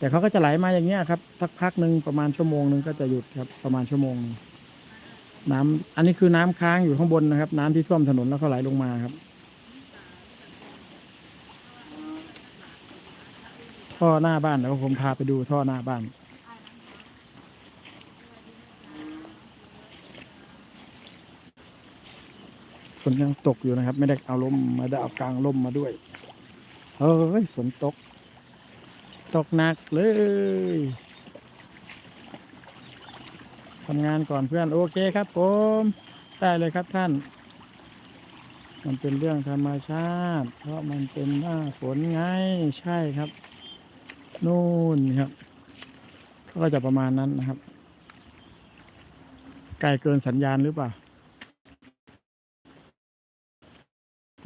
แต่เขาก็จะไหลมาอย่างเงี้ยครับสักพักหนึ่งประมาณชั่วโมงหนึ่งก็จะหยุดครับ ประมาณชั่วโมงหนึ่งน้ำอันนี้คือน้ำค้างอยู่ข้างบนนะครับ น้ำที่ท่วมถนนแล้วก็ไหลลงมาครับท่อหน้าบ้านเดี๋ยวผมพาไปดูท่อหน้าบ้าน ฝนยังตกอยู่นะครับ ไม่ได้เอาลมม่ได้เอากลางลมมาด้วยเฮ้ยฝนตก ตกหนักเลยทำงานก่อนเพื่อนโอเคครับผมได้เลยครับท่าน มันเป็นเรื่องธรรมชาติ เพราะมันเป็นหน้าฝนไงใช่ครับ นู่นครับก็จะประมาณนั้นนะครับไกลเกินสัญญาณหรือเปล่า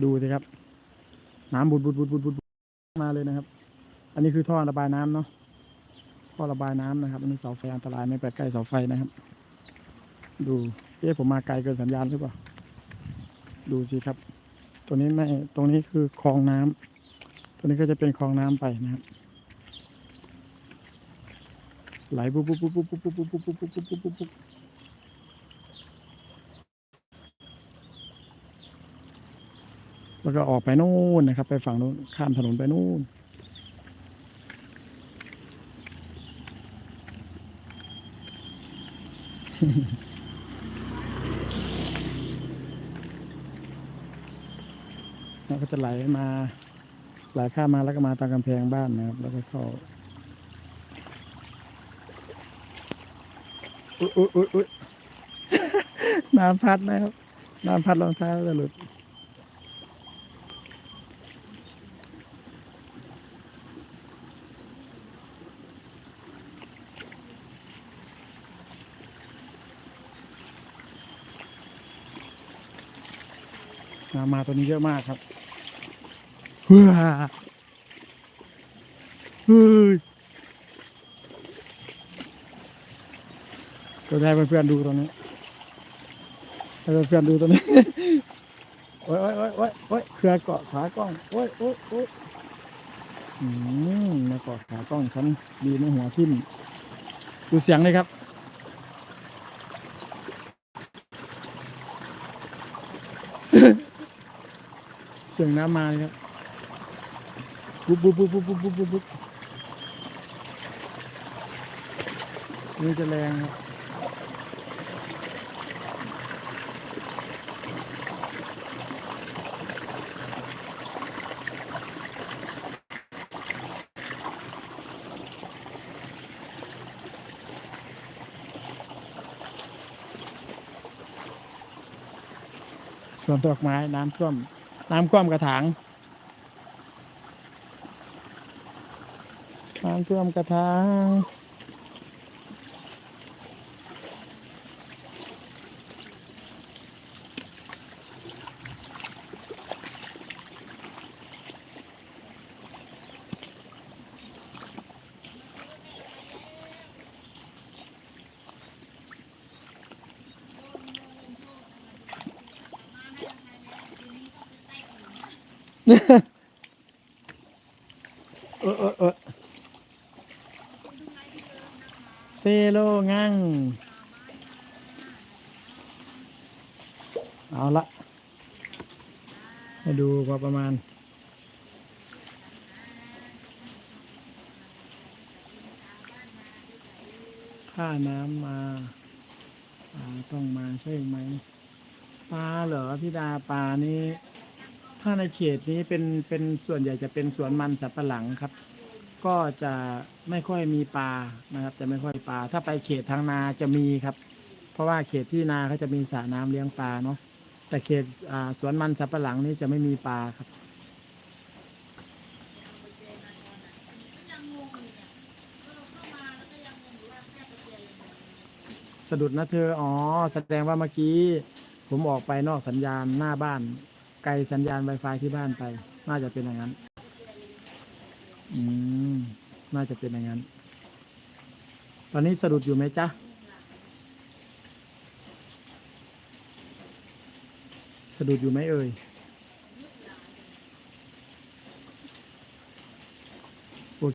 ดูสิครับ น้ำบุดบุดบุดบุดบุดมาเลยนะครับ อันนี้คือท่อระบายน้ำเนาะท่อระบายน้ำนะครับอันนี้เสาไฟอันตรายไม่ไปใกล้เสาไฟนะครับ ดูเอ๊ะผมมาไกลเกินสัญญาณหรือเปล่าดูสิครับ ตัวนี้ไม่ตรงนี้คือคลองน้ำตัวนี้ก็จะเป็นคลองน้ำไปนะครับไหลปุ๊บปุ๊บปุ๊บปุ๊บปุ๊บปุ๊บปุ๊บปุ๊บปุ๊บปุ๊บปุ๊บปุ๊บแล้วก็ออกไปนู่นนะครับ ไปฝั่งนู้นข้ามถนนไปนู่น แล้วก็จะไหลมาไหลข้ามมาแล้วก็มาตามกำแพงบ้านนะครับ แล้วก็เข้าอุ๊ยอุ๊ยอุ๊ยอุ๊ยน้ำพัดนะครับ น้ำพัดรองเท้าจะหลุด มาตัวนี้เยอะมากครับเฮ้ยเฮ้ยก็ได้เพื่อนๆดูตรงนี้ให้เพื่อนๆดูตรงนี้ โอ้ยโอ้ยโอ้ยโอ้ยโอ้ยเครือเกาะขากล้อง โอ้ยโอ้ยโอ้ยอืมมาเกาะขากล้องฉันดีในหัวทิ่มดูเสียงเลยครับ เสียงน้ำมาเลยครับปุ๊บปุ๊บปุ๊บปุ๊บปุ๊บปุ๊บปุ๊บนี่จะแรงครับสวนดอกไม้น้ำท่วม น้ำท่วมกระถาง น้ำท่วมกระถาง เออเออเออเซโลงังเอาละให้ดูพอประมาณถ้าน้ำมาปลาต้องมาใช่ไหมปลาเหรอพี่ดาปลานี้ ถ้าในเขตนี้เป็นเป็นส่วนใหญ่จะเป็นสวนมันสับปะหลังครับ ก็จะไม่ค่อยมีปลานะครับ จะไม่ค่อยปลา ถ้าไปเขตทางนาจะมีครับ เพราะว่าเขตที่นาเขาจะมีสระน้ำเลี้ยงปลาเนาะแต่เขตสวนมันสับปะหลังนี่จะไม่มีปลาครับสะดุดนะเธอ อ๋อ แสดงว่าเมื่อกี้ ผมออกไปนอกสัญญาณหน้าบ้าน ไกลสัญญาณ Wi-Fi ที่บ้านไป น่าจะเป็นอย่างนั้น อืม น่าจะเป็นอย่างนั้น ตอนนี้สะดุดอยู่ไหมจ๊ะ สะดุดอยู่ไหมเอ่ย